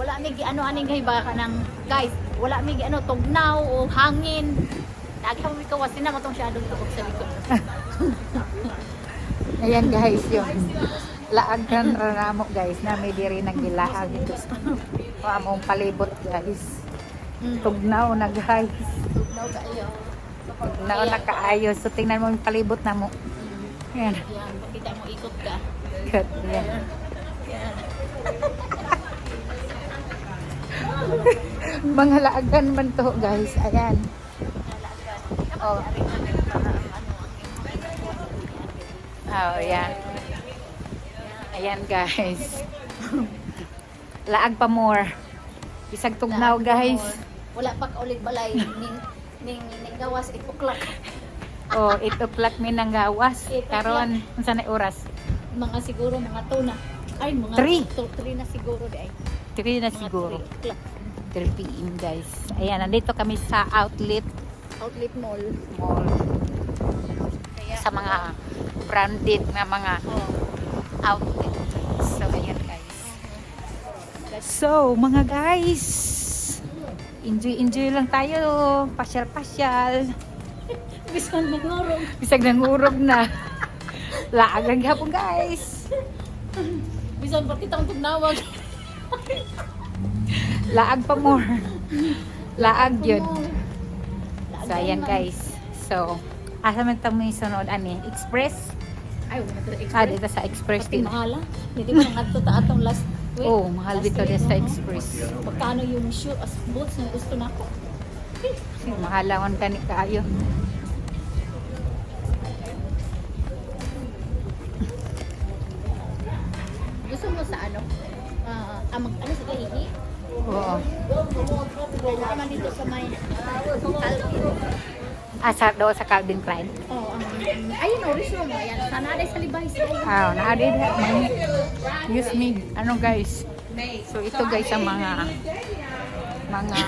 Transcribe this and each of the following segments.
wala mi gi ano aning hiba ka ng guys, wala mi gi ano tugnaw o hangin. Lagi mo kawasin na matong shadow tukog sa likod. Ayan guys, yung laagran ranamo guys na may diri nang gilaag ito. Among palibot guys. Mm. Tugnaw na guys. Tugnaw kayo. Tugnaw na kaayos. So tingnan mo yung palibot na mo. Ayan. Yan, pakita mo ikot ka. Cut. Ayan. Yan. Mga laagan man to guys. Ayan. Oh. Oh, ayan. Ayan guys. Laag pa more. Isag tugnaw guys. Wala pa ulit balay ning ning ning gawas ituklak. Oh, 8 o'clock mi nang gawas. O'clock. Karon, unsa na oras? Mga siguro mga tuna. Ay mga Three. to, three na siguro di ay. 3 na siguro. three o'clock. 3 p.m. guys. Ayan, nandito kami sa outlet Outlet mall. mall Kaya sa mga branded na mga oh, outlet. So, ayan guys. So, mga guys, enjoy-enjoy lang tayo. Pasyal-pasyal. bisan nangorong. Bisag nang urog na. Laagang hapon guys. Bisan pati tang tugnawag. Laag pa more. Laag yun. So, ayan guys. So, asa man ito may sunod, ani? Express? Ay, wala na Ah, express. dito sa Express Pati din. mahala. Hindi mo nang adto ta atong last week. Oh, mahal dito din sa oo. Express. Magkano yung shoe as boots na gusto nako? Mahalawan ka ni kaayo. Wala naman dito sa may Alvin. Ah, sa, doon sa Calvin Klein. Oh, um, ayun, oh, restroom. Ayan, sanaday sa Levi's. Ayun. Ah, naadid. Use me. Ano guys? So, ito guys ang mga mga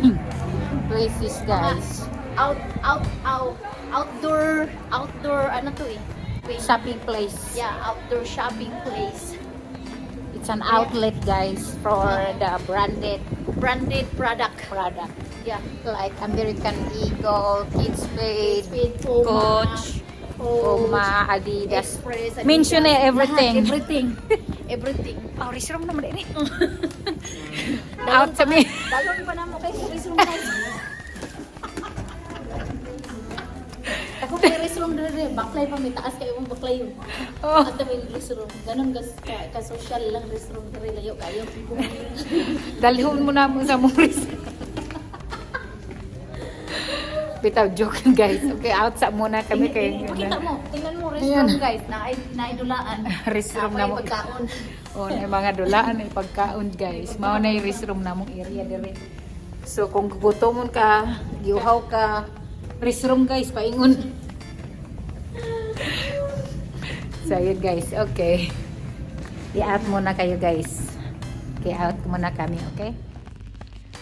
places guys. Out, out, out, outdoor, outdoor, ano to eh? Wait. Shopping place. Yeah, outdoor shopping place. It's an outlet guys for the branded Branded product. product. Yeah. Like American Eagle, Speed, Puma, Coach, Puma, Adidas. Express, Adidas. Mention eh, everything. Lahat, everything. everything. Oh, restroom naman din eh. Out sa me. Dalawang pa na mo kay restroom guys. Ako na rin. Baklay pa may taas kayo mong baklay yun. Oh. At may restroom. Ganun gas ka, ka social lang restroom na rin layo kayo. Dalhon mo na mo sa Morris. Bitaw, joke guys. Okay, out sa muna kami kay Pakita mo. Tingnan mo restroom Ayan. guys. Na naidulaan. Restroom Ako na mo. pagkaon. Oh, na mga dulaan ay pagkaon guys. Mao na yung restroom na mong area dire. So kung gugutomon ka, giuhaw ka, restroom guys, paingon. So yun guys, okay. I-out muna kayo guys. I-out muna kami, okay?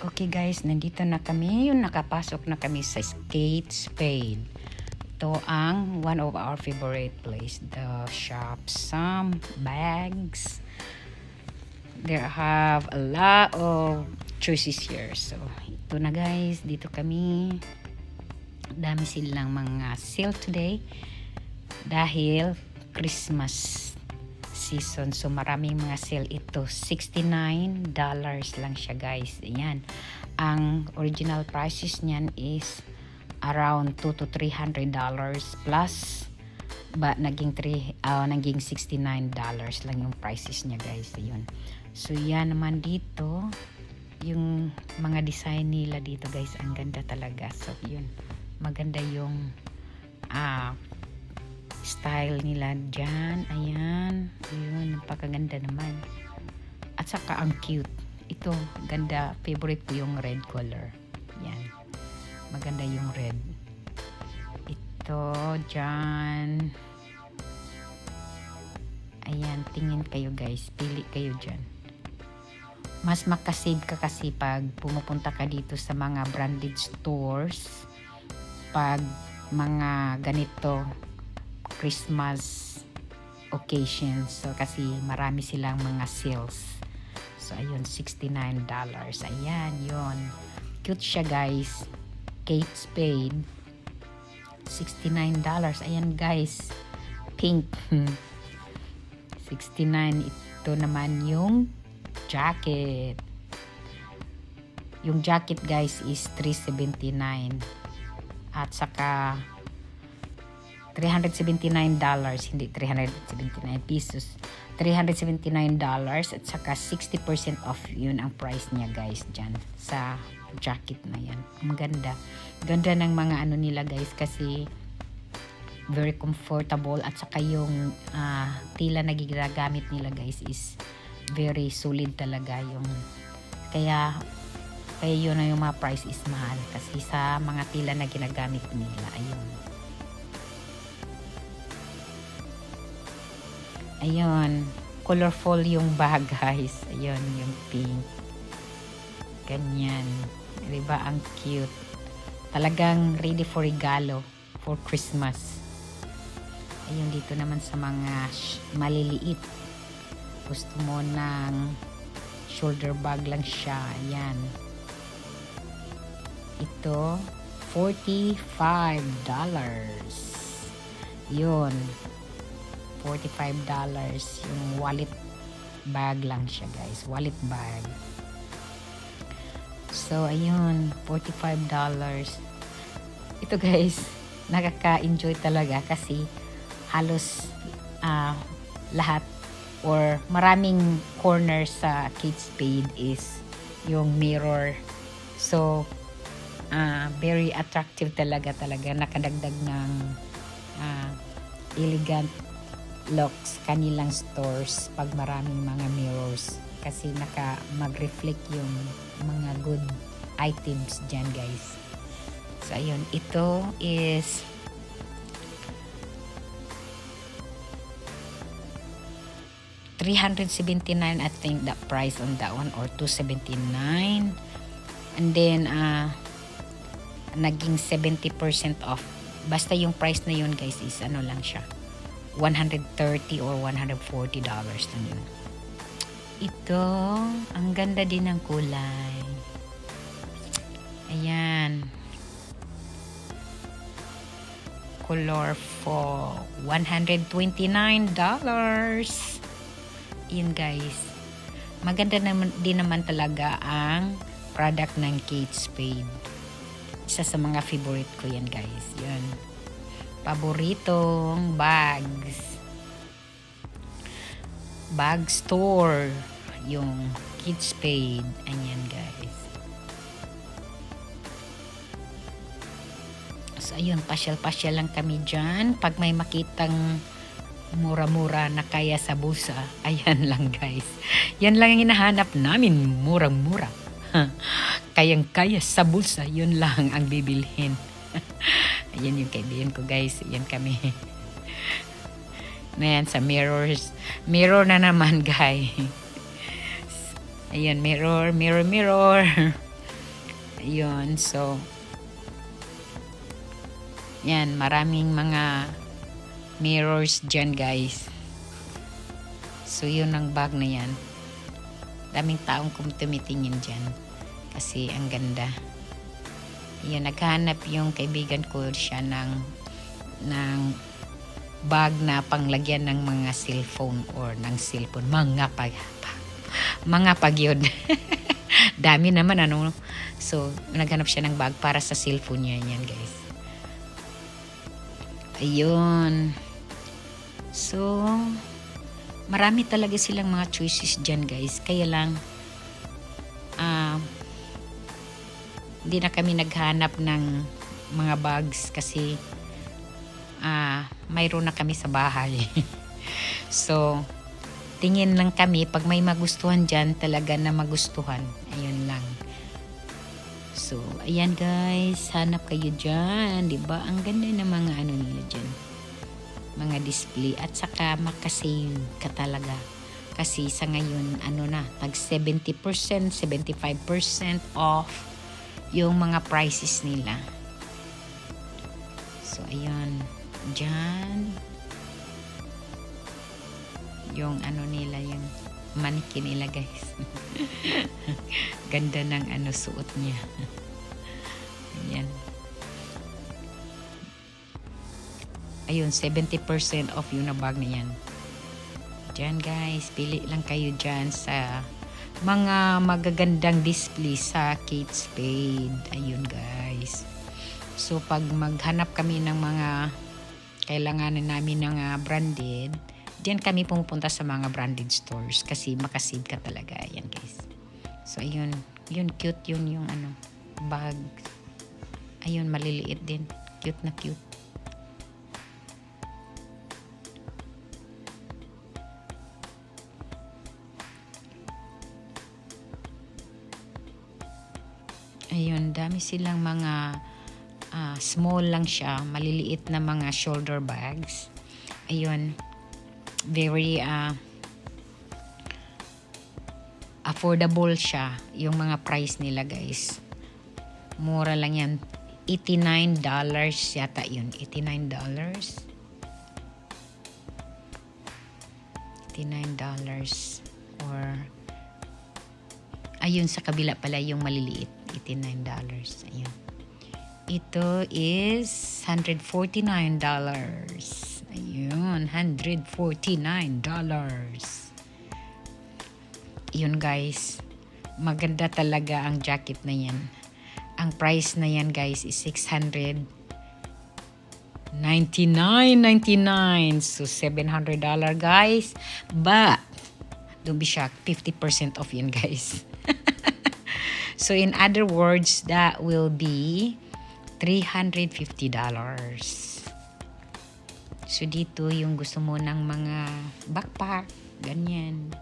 Okay guys, nandito na kami. Yung nakapasok na kami sa Skate Spade. Ito ang one of our favorite place. The shop some bags. There have a lot of choices here. So, ito na guys. Dito kami. Dami silang mga sale today. Dahil Christmas season. So, maraming mga sale ito. $69 lang siya guys. Ayan. Ang original prices niyan is around 2 to 300 dollars plus ba naging 3 ah, naging 69 dollars lang yung prices niya guys ayun so yan naman dito yung mga design nila dito guys ang ganda talaga so yun maganda yung ah style nila dyan. Ayan. Yun napakaganda naman. At saka ang cute. Ito ganda. Favorite ko yung red color. Yan. Maganda yung red. Ito dyan. Ayan tingin kayo guys. Pili kayo dyan. Mas makasave ka kasi pag pumupunta ka dito sa mga branded stores. Pag mga ganito Christmas occasions so kasi marami silang mga sales So, ayun, $69. Ayan, yon Cute siya, guys. Kate Spade. $69. Ayan, guys. Pink. 69. Ito naman yung jacket. Yung jacket, guys, is $379. At saka, $379, hindi 379 pesos. $379 at saka 60% off yun ang price niya guys dyan sa jacket na yan. Ang ganda. Ganda ng mga ano nila guys kasi very comfortable at saka yung ah, tila na ginagamit nila guys is very solid talaga yung kaya kaya yun na yung mga price is mahal kasi sa mga tila na ginagamit nila ayun Ayun, colorful yung bag guys. Ayun, yung pink. Ganyan. Diba? Ang cute. Talagang ready for regalo for Christmas. Ayun, dito naman sa mga maliliit. Gusto mo ng shoulder bag lang siya. Ayan. Ito, $45. Yun. $45 yung wallet bag lang siya guys. Wallet bag. So ayun $45 ito guys nakaka-enjoy talaga kasi halos ah, lahat or maraming corner sa Kate Spade is yung mirror. So ah, very attractive talaga talaga. Nakadagdag ng ah, elegant looks kanilang stores pag maraming mga mirrors. Kasi naka mag-reflect yung mga good items dyan guys. So ayun. Ito is $379 I think the price on that one or $279 and then uh, naging 70% off. Basta yung price na yun guys is ano lang siya 130 or 140 dollars lang yun. Ito, ang ganda din ng kulay. Ayan. Colorful. 129 dollars. Yun guys. Maganda naman, din naman talaga ang product ng Kate Spade. Isa sa mga favorite ko yan guys. Yun paboritong bags. Bag store. Yung Kid Spade. Ayan guys. So ayun, pasyal-pasyal lang kami dyan. Pag may makitang mura-mura na kaya sa busa, ayan lang guys. Yan lang ang hinahanap namin, murang-mura. Kayang-kaya sa bulsa, yun lang ang bibilhin. Ayan yung kaibigan ko guys. Ayan kami. Ayan sa mirrors. Mirror na naman guys. Ayan mirror, mirror, mirror. Ayun. So, yan. Maraming mga mirrors dyan guys. So, yun ang bag na yan. Daming taong tumitingin dyan. Kasi ang ganda yun, naghanap yung kaibigan ko siya ng, ng bag na panglagyan ng mga cellphone or ng cellphone. Mga pag, mga pag yun. Dami naman ano. So, naghanap siya ng bag para sa cellphone niya yan guys. Ayun. So, marami talaga silang mga choices dyan guys. Kaya lang, hindi na kami naghanap ng mga bags kasi ah, mayroon na kami sa bahay. so, tingin lang kami pag may magustuhan dyan talaga na magustuhan. Ayun lang. So, ayan guys, hanap kayo dyan. ba Ang ganda ng mga ano nila dyan. Mga display. At saka makasave ka talaga. Kasi sa ngayon, ano na, tag 70%, 75% off yung mga prices nila. So, ayun. Diyan. Yung ano nila, yung mannequin nila guys. Ganda ng ano suot niya. Ayan. Ayun, 70% off yung na bag na yan. Diyan guys, pili lang kayo dyan sa mga magagandang display sa Kate Spade. Ayun guys. So pag maghanap kami ng mga kailanganan namin ng ah, branded, diyan kami pumupunta sa mga branded stores kasi makasave ka talaga. Ayan guys. So ayun, yun cute yun yung ano, bag. Ayun, maliliit din. Cute na cute. Ayun, dami silang mga ah, small lang siya, maliliit na mga shoulder bags. Ayun, very ah, affordable siya yung mga price nila guys. Mura lang yan. $89 yata yun. $89. $89 or ayun sa kabila pala yung maliliit $89 ayun. Ito is $149 ayun $149 yun guys. Maganda talaga ang jacket na yan. Ang price na yan guys is 600 $99.99 so $700 guys. But don't be shocked. 50% off yun guys so in other words that will be $350 so dito yung gusto mo ng mga backpack ganyan.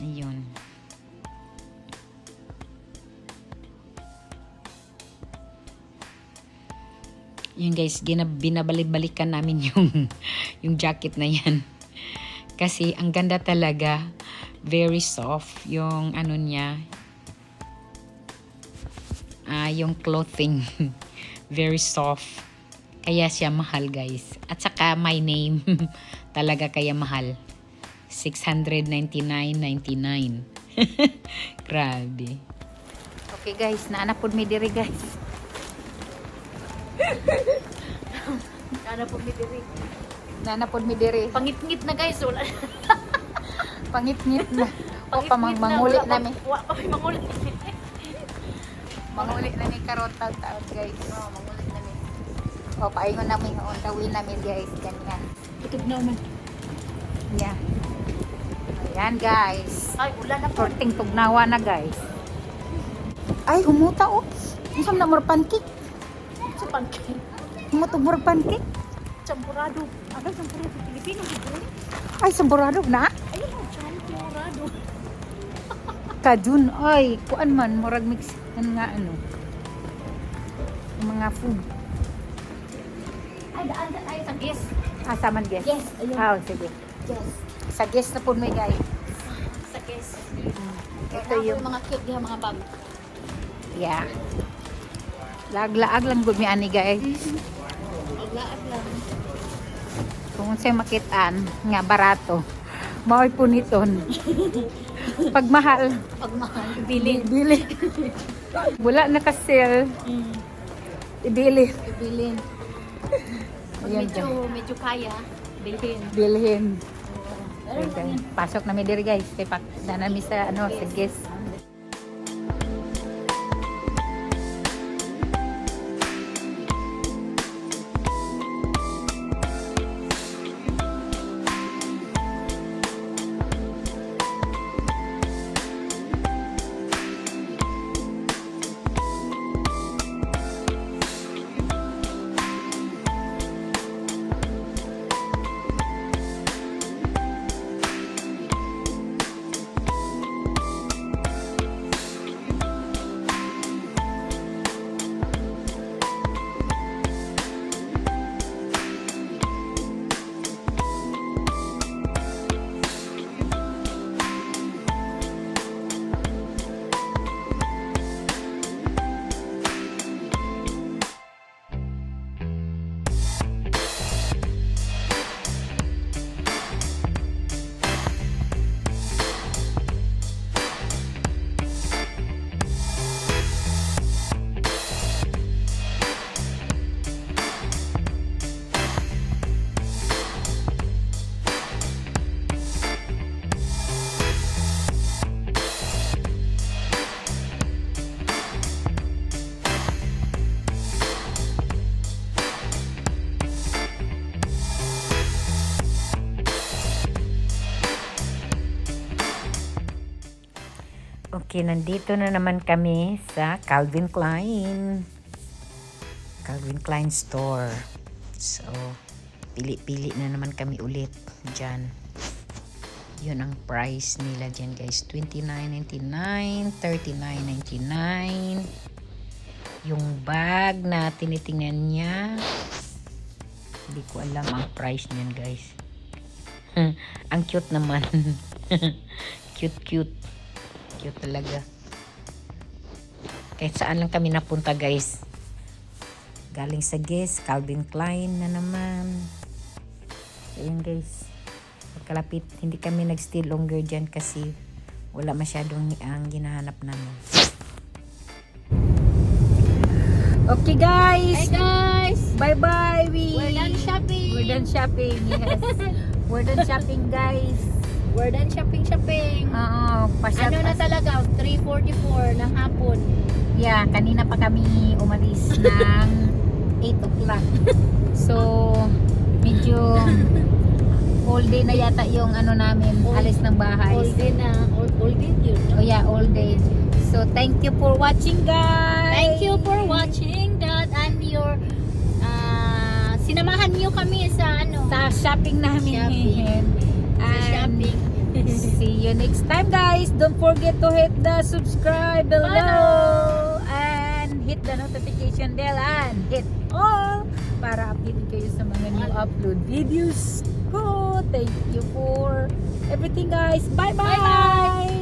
Ayun. Yun guys, binabalik-balikan namin yung, yung jacket na yan. Kasi ang ganda talaga, very soft yung ano niya, ah yung clothing, very soft. Kaya siya mahal guys. At saka my name, talaga kaya mahal. 699.99. Grabe. Okay guys, naanapod mi diri guys. Po ni Diri? Naanapod mi diri. Pangit-ngit na guys. Wala. Pangit-ngit na. O Pangit-ngit pamang manguli Wala pa- namin. Wala pa may manguli. Na ni karot taon guys. Oo, manguli namin. O paingon namin the way namin guys. Ganyan. Tutog na man. Yeah. Ayan guys. Ay, ulan na po. Korting tugnawa na guys. Ay, humuta oh. Isang na more pancake. Sa pancake. Humutog more pancake. Champurado. Ano champurado? Pilipino. Ay, samburado na. Ayun, oh, champurado. Kajun. Ay, kuan man. Murag mix. Ano nga ano. Yung mga food. Ay, daan daan tayo sa guest. Asaman guys. Yes, ayun. Ah, sige. Yes. Sa guest na po may guys. Sa guest. Ito yung mga cake diha mga bag. Yeah. Lag-laag lang gud mi ani guys. Laat lang. Kung unsay makitaan nga barato. Maoy puniton. Pag mahal, Pag mahal, bilin. bili. Wala na ka sale, Mm. ibili. Bilin. Pag Ayan medyo, medyo kaya, bilhin. Bilhin. Okay. Pasok na mi diri guys. Kay pak na nami sa ano sa guest. Okay, nandito na naman kami sa Calvin Klein. Calvin Klein store. So, pili-pili na naman kami ulit dyan. Yun ang price nila dyan guys. $29.99, $39.99. Yung bag na tinitingnan niya. Hindi ko alam ang price niyan guys. ang cute naman. cute cute. Cute talaga. Kahit saan lang kami napunta guys. Galing sa Guess, Calvin Klein na naman. Ayan guys. Pagkalapit, hindi kami nag-stay longer dyan kasi wala masyadong ang ginahanap namin. Okay guys! Hey guys! Bye-bye! We... We're done shopping! We're done shopping, yes. We're done shopping guys. We're done shopping shopping. Oo, pasyal ano na talaga, 3.44 ng hapon. Yeah, kanina pa kami umalis ng 8 o'clock. So, medyo all day na yata yung ano namin, All- alis ng bahay. All day na, all, all day yun. Oh yeah, all day. So, thank you for watching guys. Thank you for watching that and your ah, sinamahan niyo kami sa ano Sa shopping namin. Shopping. And. See you next time guys. Don't forget to hit the subscribe below and hit the notification bell and hit all para updated kayo sa mga new upload videos ko. Thank you for everything guys. Bye bye. Bye-bye.